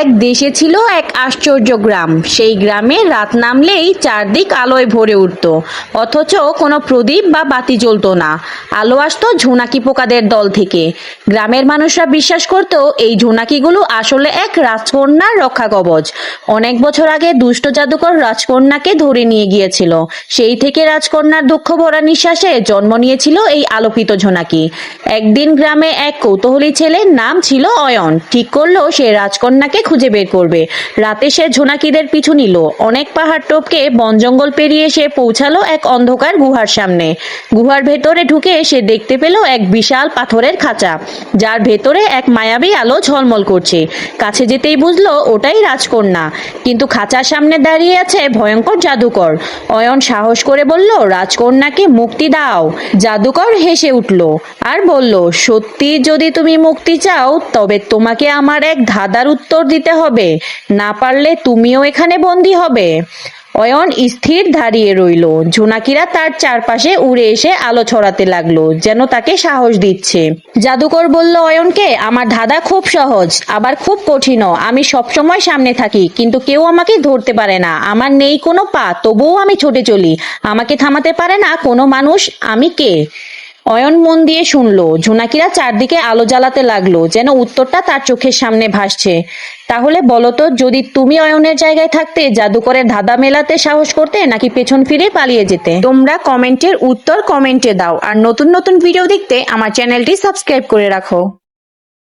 এক দেশে ছিল এক আশ্চর্য গ্রাম। সেই গ্রামে রাত নামলেই চারদিক আলোয় ভরে উঠত। অথচ কোনো প্রদীপ বা বাতি জ্বলতো না। আলো আসতো ঝোনাকি পোকাদের দল থেকে। গ্রামের মানুষরা বিশ্বাস করত, এই ঝোনাকিগুলো আসলে এক রাজকন্যার রক্ষা কবচ। অনেক বছর আগে দুষ্ট জাদুকর রাজকন্যাকে ধরে নিয়ে গিয়েছিল। সেই থেকে রাজকন্যার দুঃখ ভরা নিঃশ্বাসে জন্ম নিয়েছিল এই আলোকিত ঝোনাকি। একদিন গ্রামে এক কৌতূহলী ছেলের নাম ছিল অয়ন। ঠিক করল সে রাজকন্যাকে খুঁজে বের করবে। রাতে সে ঝোনাকিদের পিছু নিল। অনেক পাহাড় টপকে বন জঙ্গল পেরিয়ে সে পৌঁছালো এক অন্ধকার গুহার সামনে। গুহার ভেতরে ঢুকে সে দেখতে পেল এক বিশাল পাথরের খাঁচা, যার ভেতরে এক মায়াবী আলো ঝলমল করছে। কাছে যেতেই বুঝলো, ওটাই রাজকন্যা। কিন্তু খাঁচার সামনে দাঁড়িয়ে আছে ভয়ঙ্কর জাদুকর। অয়ন সাহস করে বলল, রাজকন্যাকে মুক্তি দাও। জাদুকর হেসে উঠল আর বলল, সত্যি যদি তুমি মুক্তি চাও, তবে তোমাকে আমার এক ধাঁধার উত্তর দিতে হবে। না পারলে তুমিও এখানে বন্দি হবে। অয়ন স্থির দাঁড়িয়ে রইল। জোনাকিরা তার চারপাশে উড়ে এসে আলো ছড়াতে লাগল, যেন তাকে সাহস দিচ্ছে। জাদুকর বলল, অয়নকে, আমার ধাঁধা খুব সহজ, আবার খুব কঠিনও। আমি সবসময় সামনে থাকি, কিন্তু কেউ আমাকে ধরতে পারে না। আমার নেই কোনো পা, তবুও আমি ছুটে চলি। আমাকে থামাতে পারে না কোনো মানুষ, আমি কে? অয়ন মন দিয়ে শুনলো ঝুনাকিরা চারদিকে আলো জ্বালাতে লাগল, যেন উত্তরটা তার চোখের সামনে ভাসছে। তাহলে বলতো, যদি তুমি অয়নের জায়গায় থাকতে, জাদুকরের ধাঁধা মেলাতে সাহস করতে, নাকি পেছন ফিরে পালিয়ে যেতে? তোমরা কমেন্টের উত্তর কমেন্টে দাও, আর নতুন নতুন ভিডিও দেখতে আমার চ্যানেলটি সাবস্ক্রাইব করে রাখো।